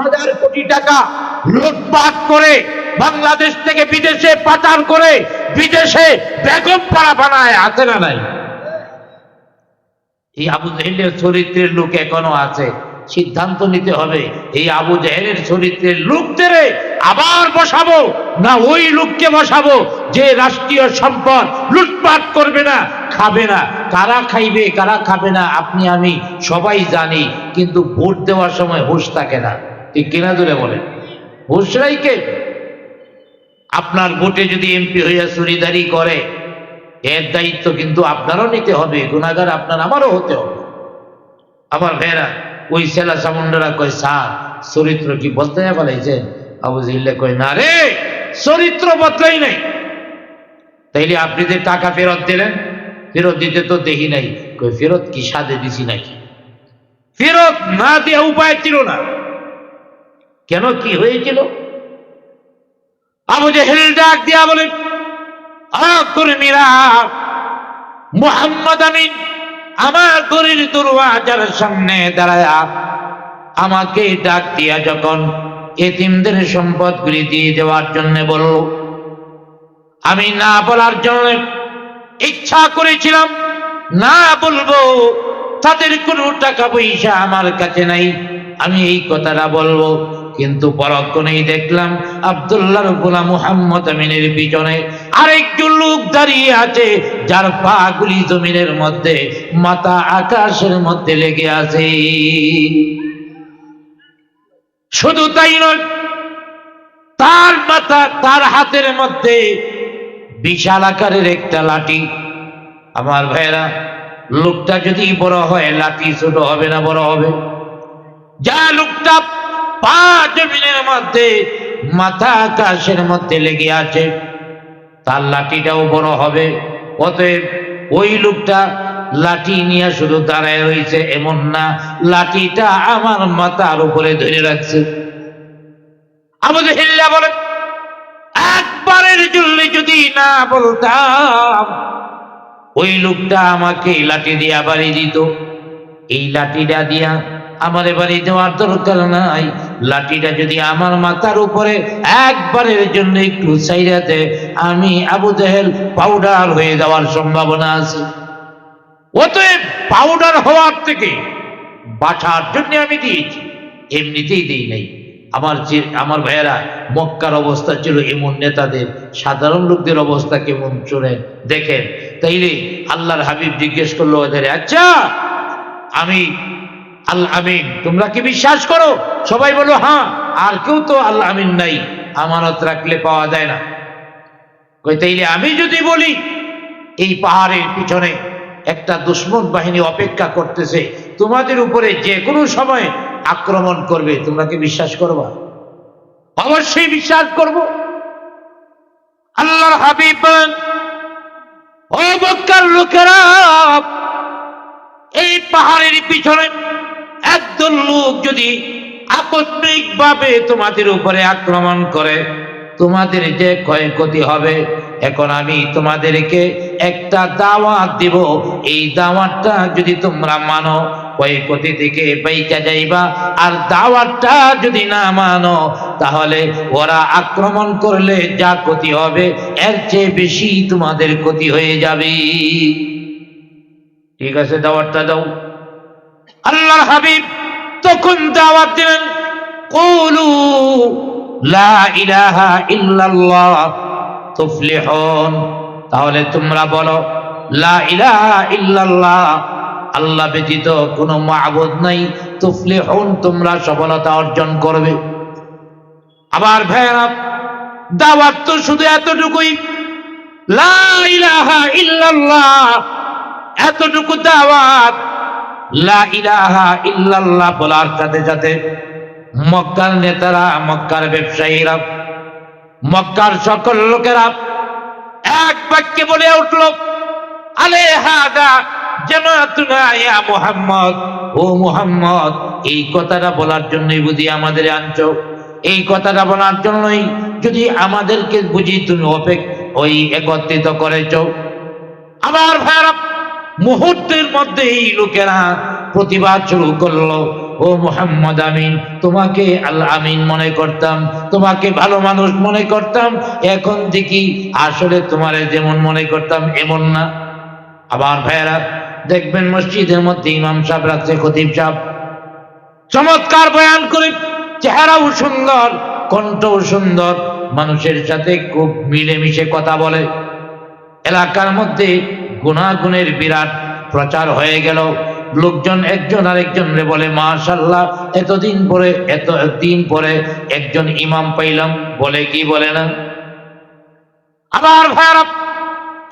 হাজার কোটি টাকা লুটপাট করে বাংলাদেশ থেকে বিদেশে পাচার করে বিদেশে বেগম পাড়া বানায়, আছে না নাই? এই আবু জাহেলের চরিত্রের লোক এখনও আছে। সিদ্ধান্ত নিতে হবে, এই আবু জাহেলের চরিত্রের লোকদের আবার বসাবো না ওই লোককে বসাবো যে রাষ্ট্রীয় সম্পদ লুটপাট করবে না, খাবে না। কারা খাইবে, কারা খাবে না, আপনি, আমি সবাই জানি, কিন্তু ভোট দেওয়ার সময় হুশ থাকে না। ঠিক কিনা ধরে বলেন। হুশ রাইকে আপনার ভোটে যদি এমপি হইয়া চুরিদারি করে, এর দায়িত্ব কিন্তু আপনারও নিতে হবে গুণাগার আপনার আমারও হতে হবে। আমার ভাইরা ওই সেলা সামুন্ডরা কয়, স্যার, চরিত্র কি বলতে বলাইছে আবু জিল্লে কয়, না রে, চরিত্র বদলাই নাই। তাইলে আপনি যে টাকা ফেরত দিলেন, ফেরত দিতে তো দেখি নাই। কই ফেরত কি সাদে দিছি নাকি? ফেরত না দেওয়া উপায় ছিল না। কেন কি হয়েছিল? আবু জেহেল ডাক দিয়া বলেন কর্মীরা মোহাম্মদ আমিন আমার গরির দুর্বাজার সামনে দাঁড়ায় আমাকে ডাক দিয়া যখন এতিমদের সম্পদগুলি দিয়ে দেওয়ার জন্য বলল, আমি না বলার জন্য ইচ্ছা করেছিলাম, না বলব, তাদের কোনো টাকা পয়সা আমার কাছে নাই। আমি এই কথাটা বলব। কিন্তু পরক্ষণেই দেখলাম আবদুল্লাহর গোলা মুহাম্মদ আমিনের পিছনে আরেকজন লোক দাঁড়িয়ে আছে, যার পা গুলি জমিনের মধ্যে, মাথা আকাশের মধ্যে লেগে আছে। শুধু তাই নয়, তার মাথা, তার হাতের মধ্যে বিশাল আকারের একটা লাঠি। আমার ভাইরা লোকটা যদি বড় হয়, লাঠি ছোট হবে না বড় হবে? যা লোকটা পা জমিনের মধ্যে মাথা আকাশের মধ্যে লেগে আছে। তার লাঠিটাও বড় হবে। অতএব ওই লোকটা লাঠি নিয়ে শুধু দাঁড়ায় রয়েছে, এমন না, লাঠিটা আমার মাথার উপরে ধরে রাখছে। আমাদের বলে, একবারের জন্য যদি না বলতাম, ওই লোকটা আমাকে লাঠি দিয়া বাড়ি দিত। এই লাঠিটা দিয়া আমার বাড়ি দেওয়ার দরকার নাই। লাঠিটা যদি আমার মাথার উপরে একবারের জন্য একটু চাইরাতে আমি আবু জাহেল পাউডার হয়ে যাওয়ার সম্ভাবনা আছে। অতএব পাউডার হওয়ার থেকে বাঁচার জন্য আমি দিয়েছি। এমনিতেই দিই নাই। আমার যে, আমার ভাইয়েরা মক্কার অবস্থা ছিল এমন নেতাদের, সাধারণ লোকদের অবস্থা কেমন চলে দেখেন। তাইলে আল্লাহর হাবিব জিজ্ঞেস করল, ওদের আচ্ছা আমি আল্লাহ আমিন। তোমরা কি বিশ্বাস করো? সবাই বলো হ্যাঁ। আর কেউ তো আল্লাহ আমিন নাই। আমানত রাখলে পাওয়া যায় না। তাইলে আমি যদি বলি এই পাহাড়ের পিছনে একটা দুশ্মন বাহিনী অপেক্ষা করতেছে তোমাদের উপরে যে কোনো সময় আক্রমণ করবে তোমরা কি বিশ্বাস করবা? অবশ্যই বিশ্বাস করব। আল্লাহর হাবিব বলেন, ও মক্কার লোকেরা এই পাহাড়ের পিছনে একদল লোক যদি আকস্মিক ভাবে তোমাদের উপরে আক্রমণ করে, তোমাদের যে ক্ষয়ক্ষতি হবে, এখন আমি তোমাদেরকে একটা দাওয়াত দিব। এই দাওয়াতটা যদি তোমরা মানো, ক্ষয়ক্ষতি থেকে বাইচা যাইবা। আর দাওয়াতটা যদি না মানো, তাহলে ওরা আক্রমণ করলে যা ক্ষতি হবে, এর চেয়ে বেশি তোমাদের ক্ষতি হয়ে যাবে। ঠিক আছে, দাওয়াতটা দাও। আল্লাহর হাবিব তখন দাওয়াত দিলেন, কুলু তাহলে তোমরা বলো, লা আল্লাহ ব্যতীত কোনো মাবুদ নাই, তুফলিহুন তোমরা সফলতা অর্জন করবে। আবার ভাইরা দাওয়াত তো শুধু এতটুকুই, লা ইলাহা এতটুকু দাওয়াত লা ইল্লাল্লাহ বলার সাথে সাথে মক্কার নেতারা, মক্কার ব্যবসায়ীরা, মক্কার সকল লোকেরা এক বাক্যে বলে উঠল, আলে হাদা মুহাম্মদ। ও মুহাম্মদ, এই কথাটা বলার জন্যই বুঝি আমাদের আনছো। এই কথাটা বলার জন্যই যদি আমাদেরকে বুঝি তুমি অপেক ওই একত্রিত করেছ। আমার ভাইরা মুহূর্তের মধ্যে এই লোকেরা প্রতিবাদ শুরু করল। ও মোহাম্মদ আমিন, তোমাকে আল আমিন মনে করতাম, তোমাকে ভালো মানুষ মনে করতাম, এখন দেখি আসলে তোমারে যেমন মনে করতাম, এমন না। আবার ভাইয়েরা, দেখবেন মসজিদের মধ্যে ইমাম সাহেব রাখছে, খতিব সাহেব। চমৎকার বয়ান করে, চেহারাও সুন্দর, কণ্ঠও সুন্দর, মানুষের সাথে খুব মিলেমিশে কথা বলে। এলাকার মধ্যে গুণাগুণের বিরাট প্রচার হয়ে গেল। লোকজন একজন আরেকজন রে বলে মাশাল্লাহ এতদিন পরে, এত দিন পরে একজন ইমাম পাইলাম। বলে কি বলে না? আবার ভাইয়ারা,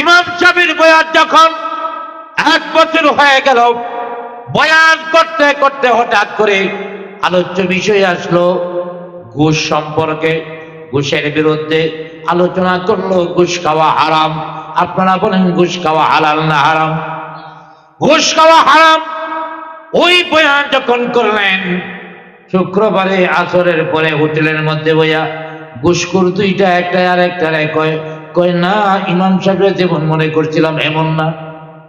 ইমাম সাহেবের বয়ান যখন এক বছর হয়ে গেল, বয়ান করতে করতে হঠাৎ করে আলোচ্য বিষয় আসলো, ঘুষ সম্পর্কে, ঘুষের বিরুদ্ধে আলোচনা করল, ঘুষ খাওয়া হারাম। আপনারা বলেন, ঘুষ খাওয়া হালাল না হারাম? ঘুষ খাওয়া হারাম? ওই বয়ান যখন করলেন, শুক্রবারে আসরের পরে হোটেলের মধ্যে বইয়া ঘুষখুর দুইটা, একটা আর একটা কয় কয়, না, ইমাম সাহেব যেমন মনে করছিলাম এমন না।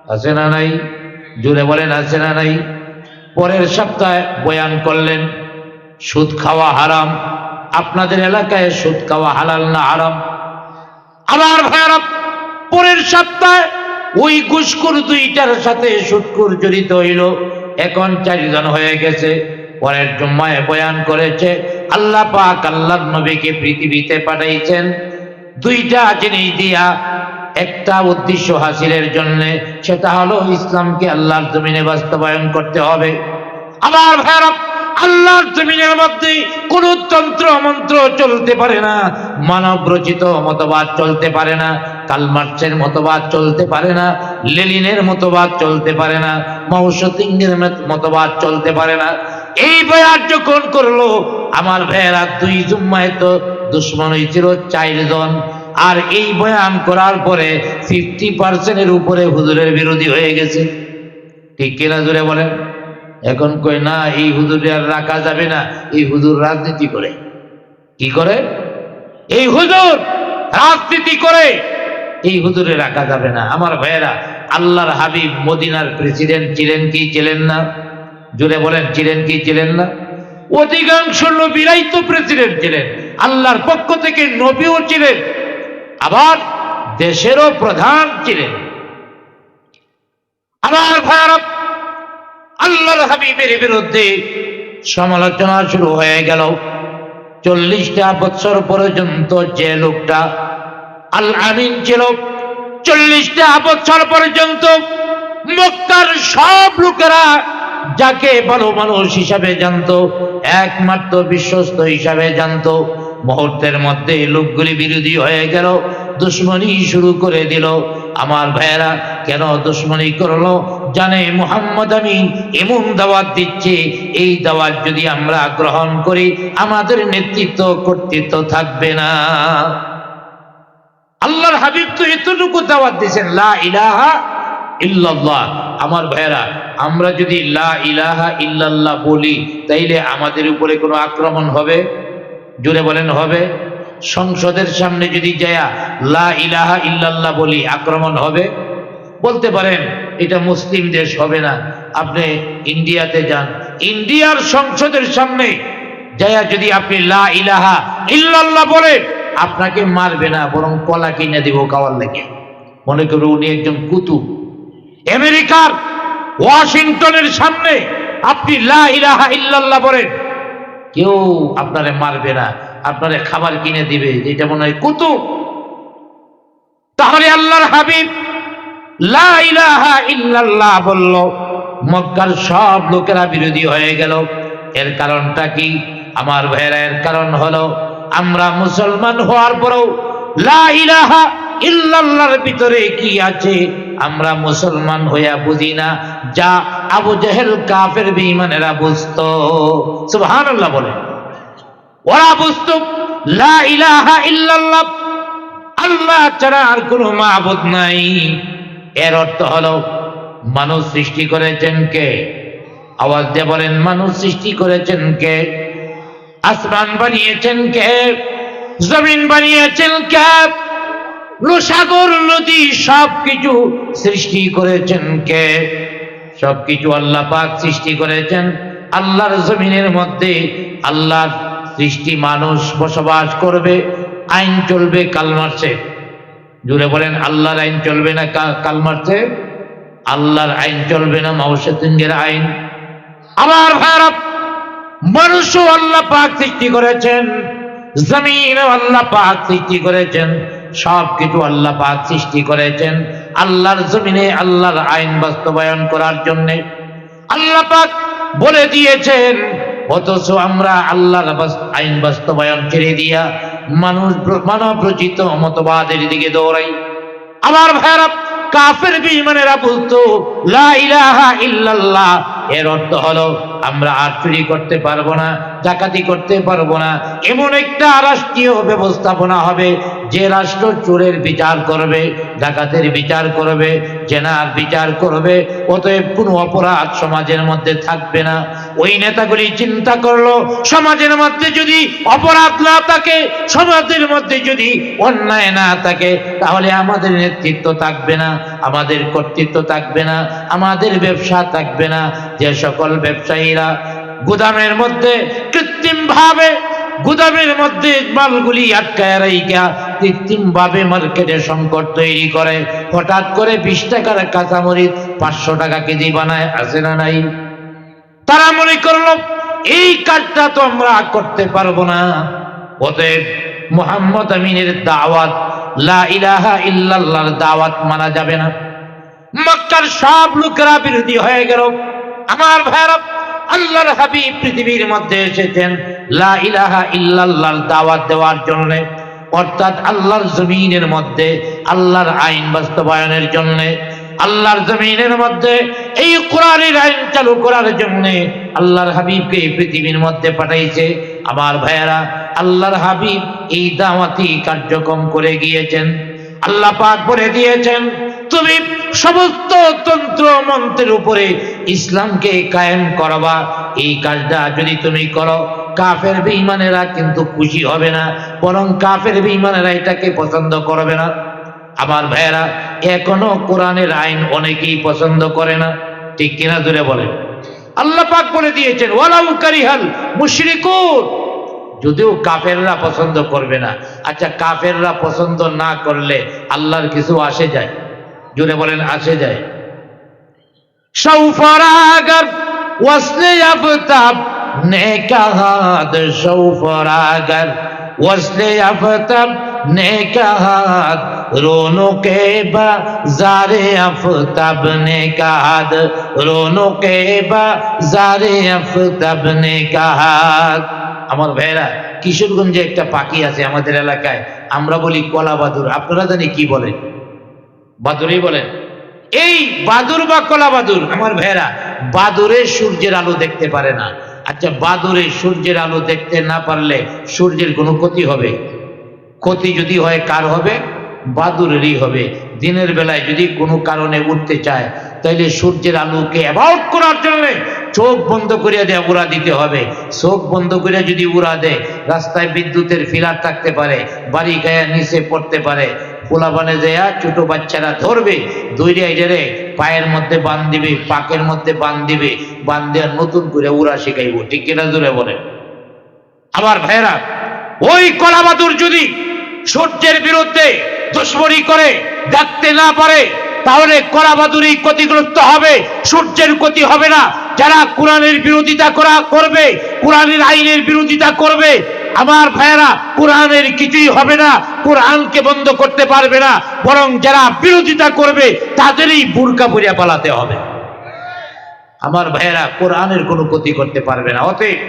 আছে না নাই? জুড়ে বলেন, আছে না নাই? পরের সপ্তাহে বয়ান করলেন, সুদ খাওয়া হারাম। আপনাদের এলাকায় সুদ খাওয়া হালাল না হারাম? আবার ভাইয়ারা, পরের সপ্তাহে ওই ঘুষখুর দুইটার সাথে সুদকুর জড়িত হইল। এখন চারিজন হয়ে গেছে। পরের জুম্মায় বয়ান করেছে, আল্লাহ পাক আল্লাহর নবীকে পৃথিবীতে পাঠাইছেন। দুইটা জিনিস দিয়া একটা উদ্দেশ্য হাসিলের জন্য, সেটা হলো ইসলামকে আল্লাহর জমিনে বাস্তবায়ন করতে হবে। আবার ভাইরা আল্লাহর জমিনের মধ্যে কোন তন্ত্র মন্ত্র চলতে পারে না, মানব রচিত মতবাদ চলতে পারে না, কালমার্চের মতবাদ চলতে পারে না লেলিনের মতবাদ চলতে পারে না মাউসিংয়ের মতবাদ চলতে পারে না। এই বয়ান যখন করল, আমার ভাইয়েরা দুই জুম্মায় তো দুশ্মন হয়েছিল চারজন। আর এই বয়ান করার পরে ফিফটি পার্সেন্টের উপরে হুজুরের বিরোধী হয়ে গেছে। ঠিক কিনা জুড়ে বলেন? এখন কই না, এই হুজুরে আর রাখা যাবে না। এই হুজুর রাজনীতি করে। কি করে? এই হুজুর রাজনীতি করে। এই হুজুরে রাখা যাবে না। আমার ভাইয়েরা, আল্লাহর হাবিব মদিনার প্রেসিডেন্ট ছিলেন কি ছিলেন না? জুড়ে বলেন, ছিলেন কি ছিলেন না? অধিকাংশ নবীরাই তো প্রেসিডেন্ট ছিলেন। আল্লাহর পক্ষ থেকে নবীও ছিলেন। আবার দেশেরও প্রধান ছিলেন। আমার ভাইয়ারা আল্লাহর হাবিবের বিরুদ্ধে সমালোচনা শুরু হয়ে গেল। চল্লিশটা বছর পর্যন্ত যে লোকটা আল আমিন ছিল, চল্লিশটা বছর পর্যন্ত মক্কার সব লোকেরা যাকে ভালো মানুষ হিসাবে জানতো, একমাত্র বিশ্বস্ত হিসাবে জানতো। মুহূর্তের মধ্যে লোকগুলি বিরোধী হয়ে গেল, দুশ্মনী শুরু করে দিল। আমার ভাইয়েরা কেন দুশ্মনী করল? জানে মুহাম্মদ আমিন এমন দাওয়াত দিচ্ছে, এই দাওয়াত যদি আমরা গ্রহণ করি, আমাদের নেতৃত্ব কর্তৃত্ব থাকবে না। আল্লাহর হাবিব তো এতটুকু দাওয়াত দিয়েছেন, লা ইলাহা ইল্লাল্লাহ। আমার ভাইয়েরা, আমরা যদি লা ইলাহা ইল্লাল্লাহ বলি, তাইলে আমাদের উপরে কোনো আক্রমণ হবে? জুড়ে বলেন, হবে। সংসদের সামনে যদি যায়া লা ইলাহা ইল্লাল্লাহ বলি, আক্রমণ হবে? বলতে পারেন, এটা মুসলিম দেশ হবে না। আপনি ইন্ডিয়াতে যান। ইন্ডিয়ার সংসদের সামনে যায়া যদি আপনি লা ইলাহা ইল্লাল্লাহ বলেন আপনাকে মারবে না, বরং কলা কিনে দিব কাওয়ার লেগে। মনে করো উনি একজন কুতুব। আমেরিকার ওয়াশিংটনের সামনে আপনি লা ইলাহা ইল্লাল্লাহ বলেন, কেউ আপনারে মারবে না, আপনারে খাবার কিনে দিবে, যেটা মনে হয় কুতুব। তাহলে আল্লাহর হাবিব ইল্লাল্লাহ বলল, মক্কার সব লোকেরা বিরোধী হয়ে গেল। এর কারণটা কি? আমার ভাইয়েরা, এর কারণ হলো আমরা মুসলমান হওয়ার পরেও লা ইলাহা ইল্লাল্লাহর ভিতরে কি আছে? আমরা মুসলমান হইয়া বুঝি না, যা আবু জেহেল কাফের বেঈমানেরা বুঝতো। সুবহানাল্লাহ বলে। ওরা বুঝতো, লা ইলাহা ইল্লাল্লাহ, আল্লাহ ছাড়া আর কোনো মাহবুদ নাই। এর অর্থ হলো, মানুষ সৃষ্টি করেছেন কে? আওয়াজ দিয়ে বলেন, মানুষ সৃষ্টি করেছেন কে? আসমান বানিয়েছেন কে? জমিন বানিয়েছেন কে? সাগর নদী সব কিছু সৃষ্টি করেছেন কে? সবকিছু আল্লাহ পাক সৃষ্টি করেছেন। আল্লাহর জমিনের মধ্যে আল্লাহর সৃষ্টি মানুষ বসবাস করবে, আইন চলবে কালমার্সে জুড়ে বলেন, আল্লাহর আইন চলবে না কা- কালমার্সে আল্লাহর আইন চলবে না মাউসেতিঙ্গের আইন। আমার ভারত মানুষও আল্লাহ পাক সৃষ্টি করেছেন জমিন আল্লাহ পাক সৃষ্টি করেছেন সব কিছু আল্লাহ পাক সৃষ্টি করেছেন। আল্লাহর জমিনে আল্লাহর আইন বাস্তবায়ন করার জন্য আল্লাহ পাক বলে দিয়েছেন, অথচ আমরা আল্লাহর আইন বাস্তবায়ন ছেড়ে দিয়া মানুষ মানব রচিত মতবাদের দিকে দৌড়াই। আমার ভাইরা কাফের বিমানেরা বলতো ইল্লাল্লাহ। এর অর্থ হলো, আমরা আর চুরি করতে পারব না, ডাকাতি করতে পারব না। এমন একটা রাষ্ট্রীয় ব্যবস্থাপনা হবে, যে রাষ্ট্র চোরের বিচার করবে, ডাকাতের বিচার করবে, জেনার বিচার করবে, অতএব কোনো অপরাধ সমাজের মধ্যে থাকবে না। ওই নেতাগুলি চিন্তা করল, সমাজের মধ্যে যদি অপরাধ না থাকে, সমাজের মধ্যে যদি অন্যায় না থাকে, তাহলে আমাদের নেতৃত্ব থাকবে না, আমাদের কর্তৃত্ব থাকবে না, আমাদের ব্যবসা থাকবে না। যে সকল ব্যবসায়ীরা গুদামের মধ্যে কৃত্রিম ভাবে গুদামের মধ্যে মালগুলি আটকায় রাইকা কৃত্রিম ভাবে মার্কেটে সংকট তৈরি করে, হঠাৎ করে বিশ টাকার কাঁচামরিচ পাঁচশো টাকা কেজি বানায় আসে না নাই? তারা মনে করল, এই কাজটা তো আমরা করতে পারব না। অতএব মোহাম্মদ আমিনের দাওয়াত, লা দাওয়াত মানা যাবে না। মক্কার সব লোকেরা বিরোধী হয়ে গেল। আমার ভাইরা আল্লাহর হাবিব পৃথিবীর মধ্যে এসেছেন লা ইলাহা দাওয়াত দেওয়ার জন্য। অর্থাৎ আল্লাহর জমিনের মধ্যে, আল্লাহর আইন বাস্তবায়নের জন্য। আল্লাহর জমিনের মধ্যে, এই কোরআনের আইন চালু করার জন্য আল্লাহর হাবিবকে এই পৃথিবীর মধ্যে পাঠাইছে। আমার ভাইয়েরা, আল্লাহর হাবিব এই দাওয়াতি কার্যক্রম করে গিয়েছেন। আল্লাহ পাক বলে দিয়েছেন, তুমি সমস্ত তন্ত্র মন্ত্রের উপরে ইসলামকে কায়েম করবা। এই কাজটা যদি তুমি করো, কাফের বেঈমানেরা কিন্তু খুশি হবে না, বরং কাফের বেঈমানেরা এটাকে পছন্দ করবে না। আমার ভাইয়েরা, এখনও কোরআনের আইন অনেকেই পছন্দ করে না। ঠিক কিনা জুড়ে বলেন। আল্লাহ পাক বলে দিয়েছেন, ওয়ালাউ কারিহাল মুশরিকুন। যদিও কাফেররা পছন্দ করবে না। আচ্ছা কাফেররা পছন্দ না করলে আল্লাহর কিছু আসে যায়? জুড়ে বলেন, আসে যায়। সৌফরাগর ওয়াসলে আফতাব নেকাহাদ সৌফরাগর ওয়াসলে আফতাব নেকাহাদ রোনো কে বা জারে আফতাব নেকাহাদ রোনো কে বা জারে আফতাব নেকাহাদ আমার ভাইরা কিশোরগঞ্জে একটা পাখি আছে আমাদের এলাকায়, আমরা বলি কলা বাদুর। আপনারা জানি কি বলেন বাদুরই বলেন এই বাদুর বা কলা বাদুর? আমার ভাইরা বাদুরে সূর্যের আলো দেখতে পারে না। আচ্ছা বাদুরে সূর্যের আলো দেখতে না পারলে সূর্যের কোনো ক্ষতি হবে? ক্ষতি যদি হয়, কার হবে? বাদুরেরই হবে। দিনের বেলায় যদি কোনো কারণে উঠতে চায় তাহলে সূর্যের আলোকে অ্যাভয়েড করার জন্য চোখ বন্ধ করিয়া দেয়, উড়া দিতে হবে। চোখ বন্ধ করে যদি উড়া দেয়, রাস্তায় বিদ্যুতের ফিলার থাকতে পারে, বাড়ি গায়া নিচে পড়তে পারে পোলাপানে দেয়া ছোট বাচ্চারা ধরবে দৈরে এটারে পায়ের মধ্যে বান দিবে, পাকের মধ্যে বান দিবে বান দেওয়ার নতুন করে উড়া শিখাইব, ঠিক কিনা জোরে বলে আমার ভাইরা ওই কলাবাদুর যদি সূর্যের বিরুদ্ধে দুশ্মনী করে ডাকতে না পারে, তাহলে কলাবাদুরই ক্ষতিগ্রস্ত হবে, সূর্যের ক্ষতি হবে না। যারা কোরআনের বিরোধিতা করা করবে, কোরআনের আইনের বিরোধিতা করবে, আমার ভাইয়েরা, কোরআনের কিছুই হবে না, কোরআনকে বন্ধ করতে পারবে না, বরং যারা বিরোধিতা করবে, তাদেরই বুরকা পরিয়া পালাতে হবে। আমার ভাইয়েরা কোরআনের কোনো ক্ষতি করতে পারবে না। অতএব